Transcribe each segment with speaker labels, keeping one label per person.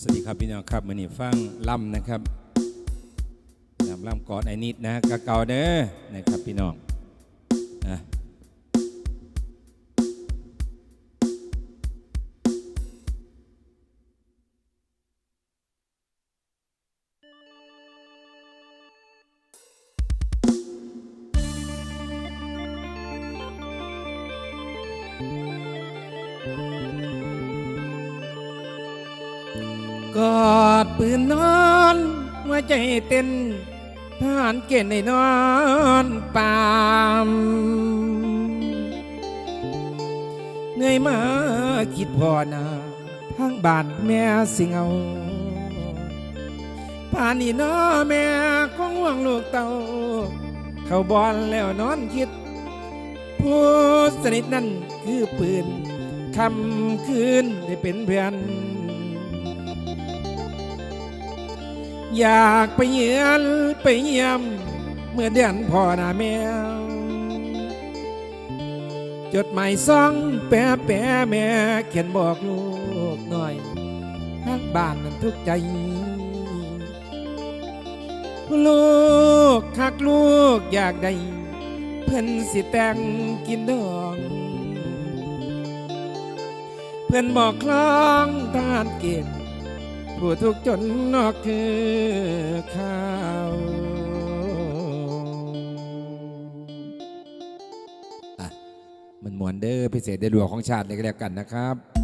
Speaker 1: สวัสดีครับพี่น้องครับมื่อนี้ฟังล่ำนะครับล่ำล่ำกอดไอ้นิดนะกะเก่าเด้อนะครับพี่น้องนะ กอดปืนนอนหัวใจเต้นทหารเกณฑ์ในนอนปามเหนื่อยมาคิดพอนาทางบ้านแม่สิงเอาป่านนี้น้อแม่คงห่วงลูกเต่า เขาบอลแล้วนอนคิด ผู้สนิทนั่นคือปืนคำคืนได้เป็นเพื่อน อยากไปเยือนไปเยี่ยม เมื่อเดือนพ่อหน้าแมว จดหมายซ่องแปะแปะแม่เขียนบอกลูกหน่อยทางบ้านนั้นทุกใจ ลูกคักลูกอยากได้ เพิ่นสิแต่งกินดองเพื่อนบอกคล้องทหารเกณฑ์ ผู้ทุกจนนอกคือข้าวมันมวนเด้อพิเศษในหลวงของชาติเลยก็แล้วกันนะครับ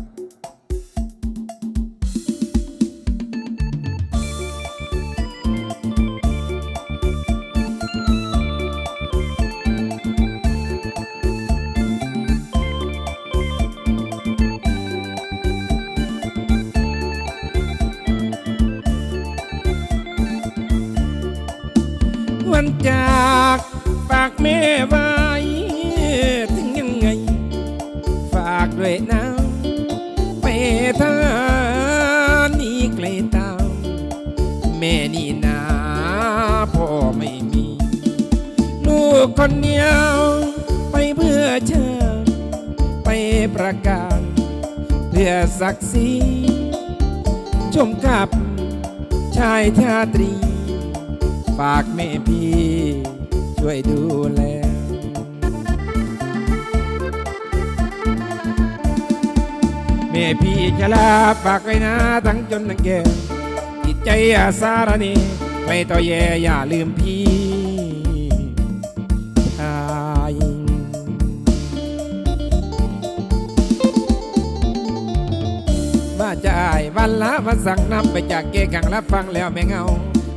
Speaker 1: แม่ไว้ถึงยังไง ฝากด้วยนะไปทางนี้ไกลตามแม่นี่นาพ่อไม่มี ลูกคนเดียวไปเพื่อเชาติไปประกาศเพื่อศักดิ์ศรีชมกับชายชาตรี ฝากแม่พี่ ช่วยดูแลแม่พี่จะลาฝากไว้นะทั้งจนทั้งแก่จิตใจอาสารนีไม่ต่อแย่อย่าลืมพี่ชายว่าจะอายวันละวันสั่งนำไปจากเกกังรับฟังแล้วไม่เงา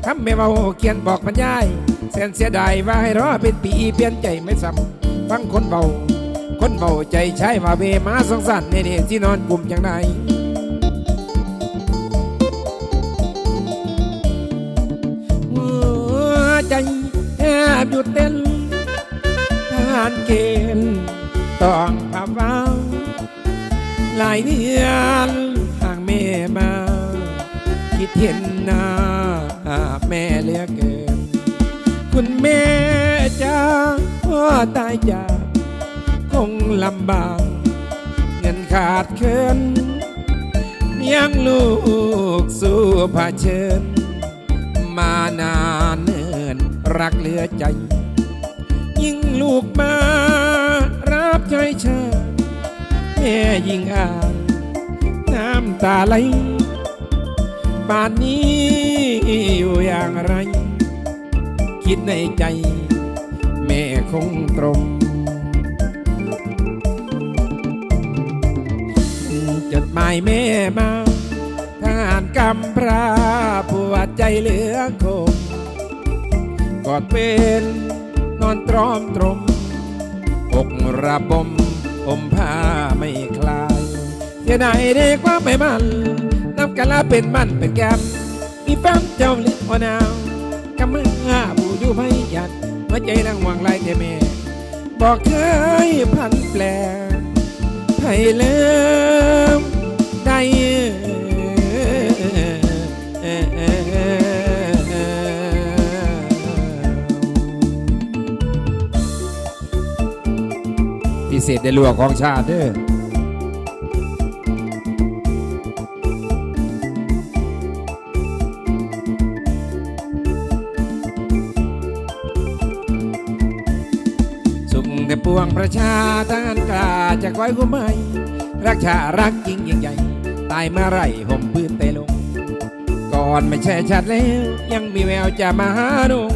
Speaker 1: คำไม่เบาเขียนบอกบรรยาย แสนเสียดายว่าให้รอเป็นปีเปลี่ยนใจไม่ซ้ำฟังคนเบา คนเบาใจใช้มาเวมาสงสารในนี่ที่นอนกลุ่มอย่างไรหัวใจแอบหยุดเต้นทารเกณฑ์ต้องภาวาหลายเดือนห่างแม่มา คิดเห็นหน้าแม่เลือเกิน คุณแม่จ้าพ่อตายจากคงลำบาก เงินขาดเคินเลี้ยงลูกสู่ผาเชิญ มานานเนินรักเหลือใจ ยิ่งลูกมารับใช้ชาแม่ยิ่งอ่านน้ำตาไหลป่านนี้อยู่อย่างไร คิดในใจ แม่คงตรมจดหมายแม่มาทหารกำพร้าปวดใจเหลือคมกอดเป็นนอนตรอมตรม อกระบมอมผ้าไม่คลายเสียดายเด็กว่าไม่มันนับกันละเป็นมันเป็นแกมมีแฟนเจ้าเลี้ยงนาวกำมือ อยู่พยันหัวใจนั่งหวังไรแต่แม่บอกเคยพันแปลให้เลิมได้พิเศษในหลวงของชาติเด้อ ปวงประชาทหารกล้าจะคอยคุ้มให้รักชารักจริงยิ่งใหญ่ ตายเมื่อไรห่มปืนเตลง ก่อนไม่ใช่ชัดแล้ว ยังมีแววจะมาหาดง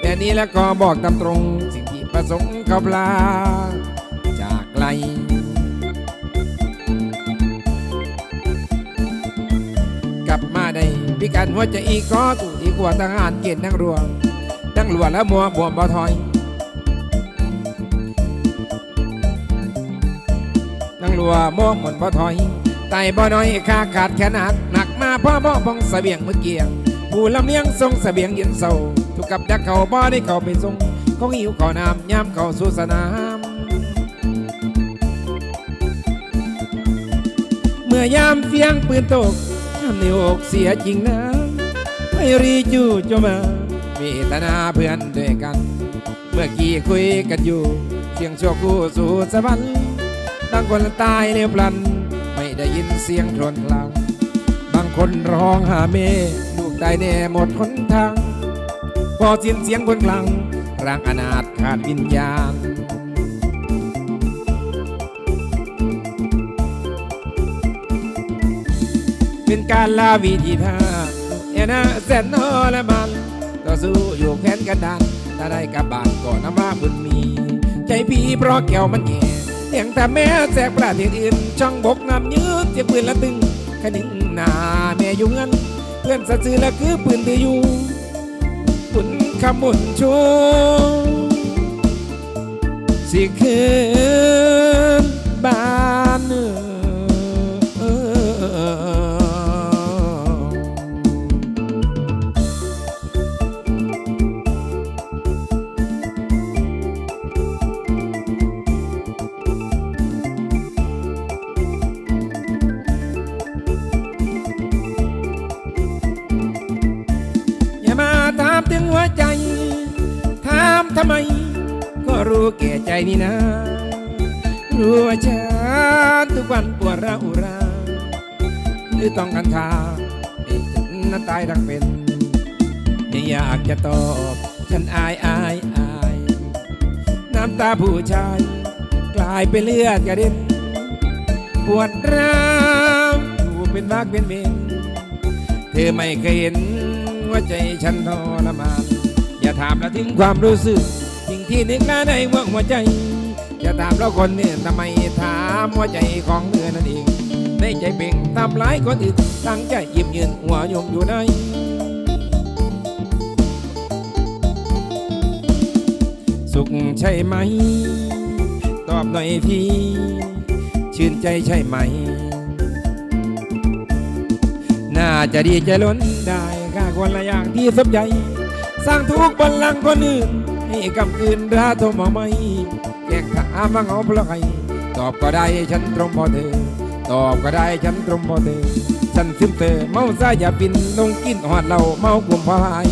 Speaker 1: แต่นี้แล้วก็บอกตามตรง สิ่งที่ประสงค์เขาปลา จากไกลกลับมาได้พิการหัวใจอีกก็ตู่ดีกว่าทหารเกณฑ์ทั้งรวงทั้งหลวและมัวบวมบ่ถอย ทั้งรัวม่หมดบ่ถอยไต่บ่น้อยค่าขาดแค่หนักหนักมาพ่อบ่พองเสบียงเมื่อเกียงผู้ลำเลียงส่งเสบียงเย็นเศร้าถูกกับดักเขาบ่ได้เข้าไปส่งคงหิวข้าวน้ำยามเข้าสู่สนามเมื่อยามเสียงปืนตกทำในอกเสียจริงนะไม่รีจูจะมาเวทนาเพื่อนด้วยกัน เมื่อกี้คุยกันอยู่เสียงโชกูสู่สวรรค์ บางคนตายเร็วพลัน ไม่ได้ยินเสียงโครวญครางบางคนร้องหาเมลูกตายแน่หมดหนทาง พอสิ้นเสียงคนกลางร่างอนาถขาดวิญญาณเป็นการลาวิธีทาเอนะแสนนอละมันต่อสู้อยู่แผนกันดานถ้าได้กลับบ้านก็น้ำมาบุญมี ใจพี่เพราะแก้วมันแก่ เสียงแต่แม่แจกประเทศอื่นช่องบกน้ำยืดเสียงปืนละตึงขนึงหน้าแม่อยู่เงินเพื่อนสะซื้อละคือปืนที่อยู่บุญคำบุญชูสิคือ ทำไม ก็รู้แก่ใจนี่นะ รู้ว่าฉันทุกวันปวดร้าวอุราหรือต้องการทาให้ฉันนั้นตายดังเป็น ไม่อยากจะตอบ ฉันอายอายอาย น้ำตาผู้ชาย กลายเป็นเลือดกระเด็น ปวดร้าวอยู่เป็นมากเป็นเมนเธอไม่เคยเห็นว่าใจฉันทรมาน อย่าถามแล้วถึงความรู้สึก สิ่งที่นึกแล้วในหัวหัวใจอย่าถามแล้วคนเนี่ยทำไมถามหัวใจของเธอนั่นเองในใจเบ่งทำร้ายคนอื่นตั้งใจยิบยืนหัวยมอยู่ในสุขใช่ไหม ตอบหน่อยพี่ ชื่นใจใช่ไหม น่าจะดีใจล้นได้ค่าคนละอย่างที่สมใจ สร้างทุกข์บนลังคนอื่นให้กำคืนราโทมาไม่แกล้งถามว่าเงาเพราะใครตอบก็ได้ฉันตรงพอเธอ ตอบก็ได้ฉันตรงพอเธอ ฉันซึมเธอเมาซาอย่าปินลงกินหอดเราเมากลุ่มพาย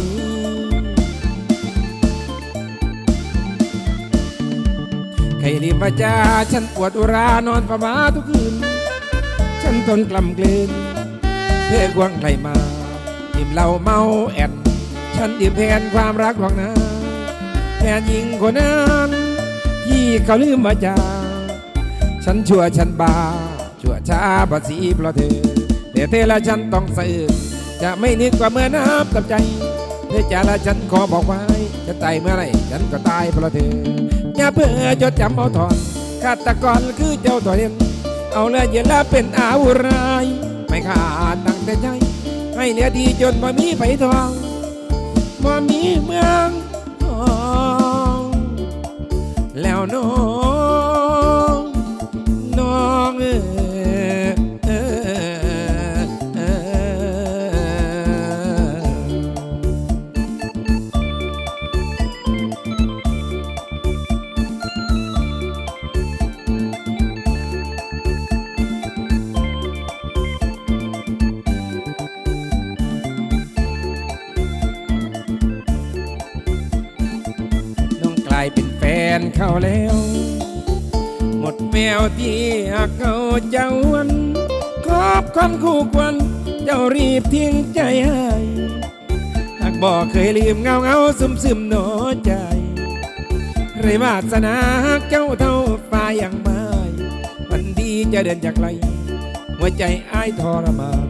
Speaker 1: ใครรีบมาจ้าฉันปวดอุรานอนประมาทุกคืน ฉันทนกล่ำกลืนเพื่อกวางใครมาดื่มเหล้าเมาแอน ฉันดื่มแทนความรักของนางแทนหญิงคนนั้นที่เขาลืมมาจาฉันชั่วฉันบาชั่วช้าภาษีเพราะเธอแต่เธอละฉันต้องสื่อจะไม่นึกว่าเมื่อน้ำกับใจเธอจะละฉันขอบอกไว้จะตายเมื่อไรฉันก็ตายเพราะเธออย่าเพื่อจดจำเอาถอนฆาตกรคือเจ้าตัวเด่นเอาเลยอย่าละเป็นอาวุธร้ายไม่ขาดตั้งแต่ใจให้เหลือดีจนบ่มีไผทอง บ่มีเมืองทองแล้วน้อง แล้ว หมดแมวที่หักเขาเจ้าวันครอบคนคู่ควันเจ้ารีบทิ้งใจให้หากบอกเคยลืมเงาเงาซึมซึมหนอใจไรวาสนาเจ้าเท่าฟ้าอย่างไม้วันดีจะเดินจากไกลหัวใจอ้ายทรมาน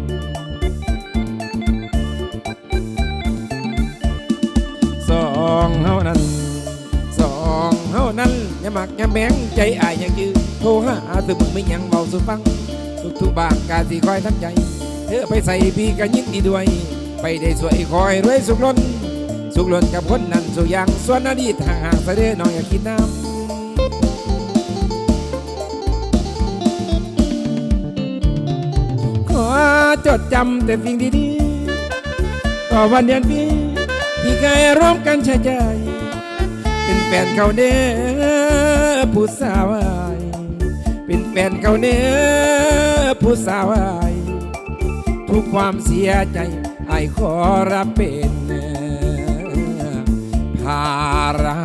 Speaker 1: สองเฮานั้น นั้นอย่ามักอย่าแมงใจอายอย่างยือโทรหาตึมึงไม่ยังเบาสุฟัง ทุกทุกบางกาสีคอยทั้งใจ เธอไปใส่พี่กันยินดีด้วย ไปได้สวยคอยรวยสุขล้น สุขล้นกับคนนั้นสุขย่างส่วนอดีตห่างห่างเสด็จน้องอย่าคิดน้ำขอจดจำแต่สิ่งดีๆก็วันเดือนปีที่เคยร่วมกันใช้ใจ แฟนเขาเด้อผู้สาวอายเป็นแฟนเขาเด้อผู้สาวอายทุกความเสียใจไอายขอรับเป็นภาระ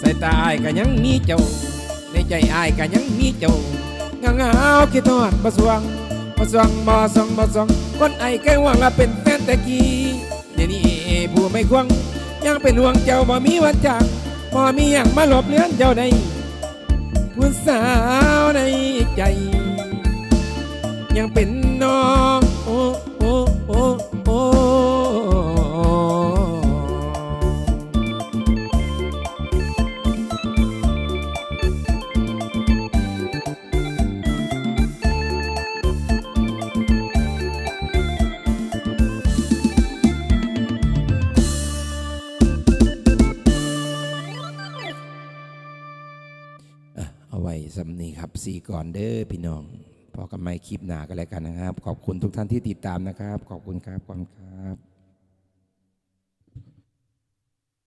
Speaker 1: สายตาอายก็ยังมีเจ้า ในใจไอายก็ยังมีเจ้าเงาเงาคิดทอดบ่สวง บ่สวงบ่สวงบ่สวงคนไอ้แคยหวังว่าเป็นแฟนแต่กี้เดี๋ยวนี้ผู้ไม่ควง ยังเป็นห่วงเจ้าบ่มีวันจากบ่มีอย่างมาหลบเลือนเจ้าใดผู้สาวในใจ ยังเป็นน้อง สี่ก่อนเด้อพี่น้องพอกันไม่คลิปหนากันแล้วกันนะครับ ขอบคุณทุกท่านที่ติดตามนะครับ ขอบคุณครับขอบคุณครับ